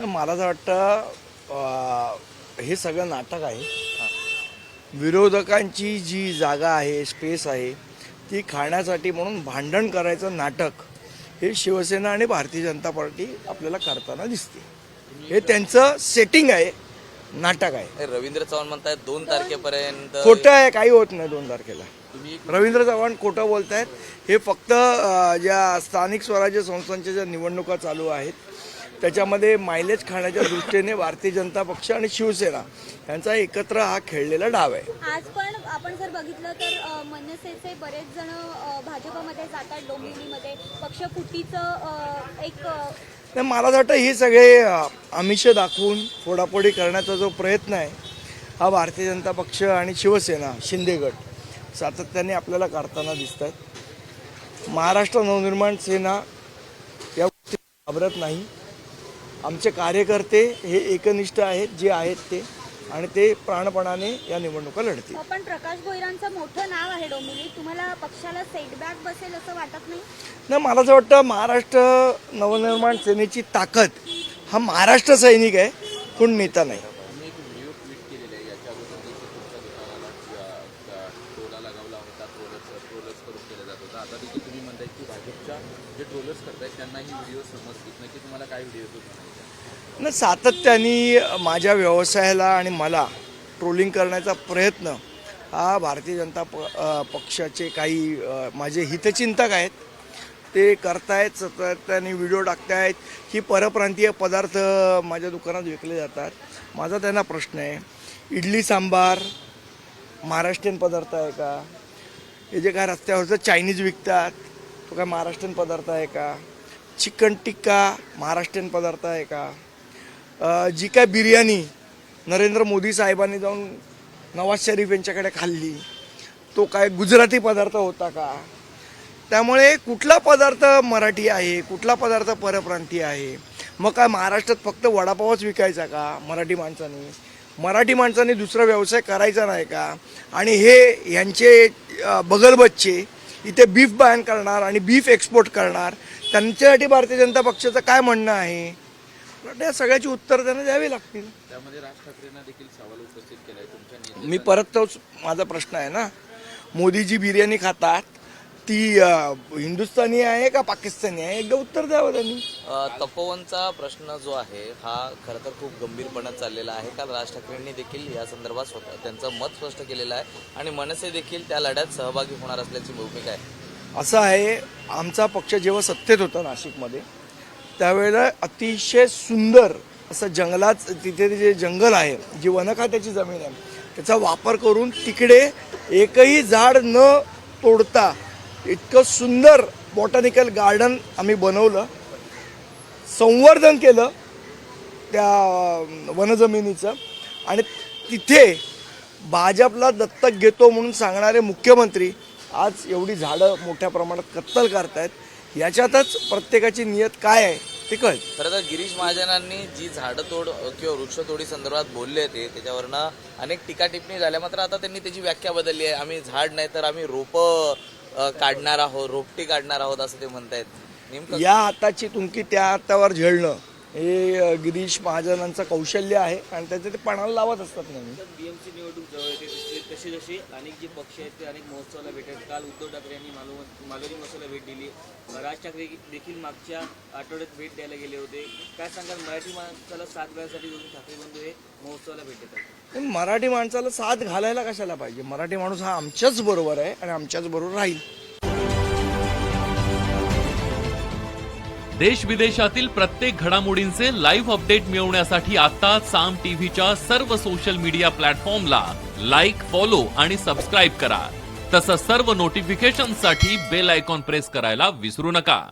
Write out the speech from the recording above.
तर मला असं वाटतं हे सगळं नाटक आहे. विरोधकांची जी जागा आहे स्पेस आहे ती खाण्यासाठी म्हणून भांडण करायचं नाटक हे शिवसेना आणि भारतीय जनता पार्टी आपल्याला करताना दिसते. हे त्यांचं सेटिंग आहे नाटक आहे. रवींद्र चव्हाण म्हणतायत दोन तारखेपर्यंत खोटं आहे काही होत नाही दोन तारखेला. रवींद्र चव्हाण खोटं बोलत आहेत हे फक्त ज्या स्थानिक स्वराज्य संस्थांच्या ज्या निवडणुका चालू आहेत त्याच्यामध्ये मायलेज खाण्याच्या दृष्टीने भारतीय जनता पक्ष आणि शिवसेना यांचा एकत्र हा खेळलेला डाव आहे. आज पण आपण जर बघितलं तर मनसेचे बरेच जण भाजपमध्ये जातात डोंबिवलीमध्ये. पक्ष फुटीचं एक मला असं वाटतं हे सगळे आमिष दाखवून फोडाफोडी करण्याचा जो प्रयत्न आहे हा भारतीय जनता पक्ष आणि शिवसेना शिंदेगड सातत्याने आपल्याला करताना दिसत आहेत महाराष्ट्र नवनिर्माण सेना या गोष्टी घाबरत नाही. आमचे कार्यकर्ते हे एकनिष्ठ आहेत जे आहेत ते आणि ते प्राणपणाने या निवडणुका लढतील. पण प्रकाश भोईरांचं मोठं नाव आहे डोंबिवलीत तुम्हाला पक्षाला सेटबॅक बसेल असं वाटत नाही? नाही मला असं वाटतं महाराष्ट्र नवनिर्माण सेनेची ताकद हा महाराष्ट्र सैनिक आहे कोण नेता नाही तुम्ही एक व्हिडिओ ट्विट केलेला आहे याच्या अगोदर देखील तुमच्या दुकानाला अ, अ, टोला लगावला होता ट्रोलर्स ट्रोलर्स करून केला जात होता. आता देखील तुम्ही म्हणताय की भाजपच्या जे ट्रोलर्स करतायत त्यांना ही व्हिडिओ समजतील. नक्की तुम्हाला काय व्हिडिओ न सातत्याने माझ्या व्यवसायाला आणि मला ट्रोलिंग करण्याचा प्रयत्न हा भारतीय जनता प पक्षाचे काही माझे हितचिंतक आहेत. ते करतायत सातत्याने व्हिडिओ टाकतायत. की परप्रांतीय पदार्थ माझ्या दुकानात विकले जातात. माझा त्यांना प्रश्न आहे इडली सांबार महाराष्ट्रीयन पदार्थ आहे का? हे जे काय रस्त्यावरचं चायनीज विकतात तो काय महाराष्ट्रीयन पदार्थ आहे का? चिकन टिक्का महाराष्ट्रीयन पदार्थ आहे का? जी काय बिर्याणी नरेंद्र मोदी साहेबांनी जाऊन नवाज शरीफ यांच्याकडे खाल्ली तो काय गुजराती पदार्थ होता का? त्यामुळे कुठला पदार्थ मराठी आहे कुठला पदार्थ परप्रांतीय आहे? मग काय महाराष्ट्रात फक्त वडापावच विकायचा का मराठी माणसांनी? मराठी माणसांनी दुसरा व्यवसाय करायचा नाही का? आणि हे यांचे बगलबच्चे इथे बीफ बॅन करणार आणि बीफ एक्सपोर्ट करणार त्यांच्यासाठी भारतीय जनता पक्षाचं काय म्हणणं आहे? या सगळ्याची उत्तर त्यांना द्यावी लागतील. त्यामध्ये राज ठाकरेंना देखील सवाल उपस्थित केलाय. तुमच्या नेते मी परत तोच माझा प्रश्न आहे ना? मोदीजी बिर्याणी खातात ती अ, हिंदुस्थानी आहे का पाकिस्तानी आहे? एकदा उत्तर द्यावं त्यांनी. अ, तपोवनचा प्रश्न जो आहे हा खरं तर खूप गंभीरपणात चाललेला आहे. काल राज ठाकरेंनी देखील या संदर्भात स्वतः त्यांचं मत स्पष्ट केलेलं आहे. आणि मनसे देखील त्या लढ्यात सहभागी होणार असल्याची भूमिका आहे. असं आहे आमचा पक्ष जेव्हा सत्तेत होता नाशिकमध्ये त्यावेळेला अतिशय सुंदर असं जंगलात तिथे जे जंगल आहे जी वन खात्याची जमीन आहे त्याचा वापर करून तिकडे एकही झाड न तोडता इतकं सुंदर बॉटॅनिकल गार्डन आम्ही बनवलं संवर्धन केलं त्या वनजमिनीचं. आणि तिथे भाजपला दत्तक घेतो म्हणून सांगणारे मुख्यमंत्री आज एवढी झाडं मोठ्या प्रमाणात कत्तल करतायत. याच्यातच प्रत्येकाची नियत काय आहे ते कळ खरं तर गिरीश महाजनांनी जी झाडं तोड किंवा वृक्षतोडी संदर्भात बोलले ते त्याच्यावरनं अनेक टीका टिप्पणी झाल्या. मात्र आता त्यांनी त्याची व्याख्या बदलली आहे. आम्ही झाड नाही तर आम्ही रोपं अ, काढणार आहोत रोपटी काढणार आहोत असं ते म्हणतायत. नेमकं या हाताची तुमकी त्या हातावर झेलणं हे अं, गिरीश महाजनांचं कौशल्य आहे आणि त्याचं ते पणाला लावत असतात नेहमी बीएमसी निवडणूक जवळ येते तसे तसे जसे अनेक जे पक्ष आहेत ते अनेक महोत्सवाला भेट आहेत काल उद्धव ठाकरे यांनी मालव मालवणी महोत्सवाला भेट दिली. राज ठाकरे देखील मागच्या आठवड्यात भेट द्यायला गेले होते. काय सांगाल मराठी माणसाला साथ द्यायसाठी दोन्ही ठाकरे बंधू हे महोत्सवाला भेट देतात? मराठी माणसाला साथ घालायला कशाला पाहिजे? मराठी माणूस हा आमच्याच बरोबर आहे आणि आमच्याच बरोबर राहील. देश विदेशातील प्रत्येक घडामोडींचे लाईव्ह अपडेट मिळवण्यासाठी आता साम टीव्हीच्या सर्व सोशल मीडिया प्लॅटफॉर्मला लाईक फॉलो आणि सबस्क्राईब करा. तसंच सर्व नोटिफिकेशनसाठी बेल आयकॉन प्रेस करायला विसरू नका.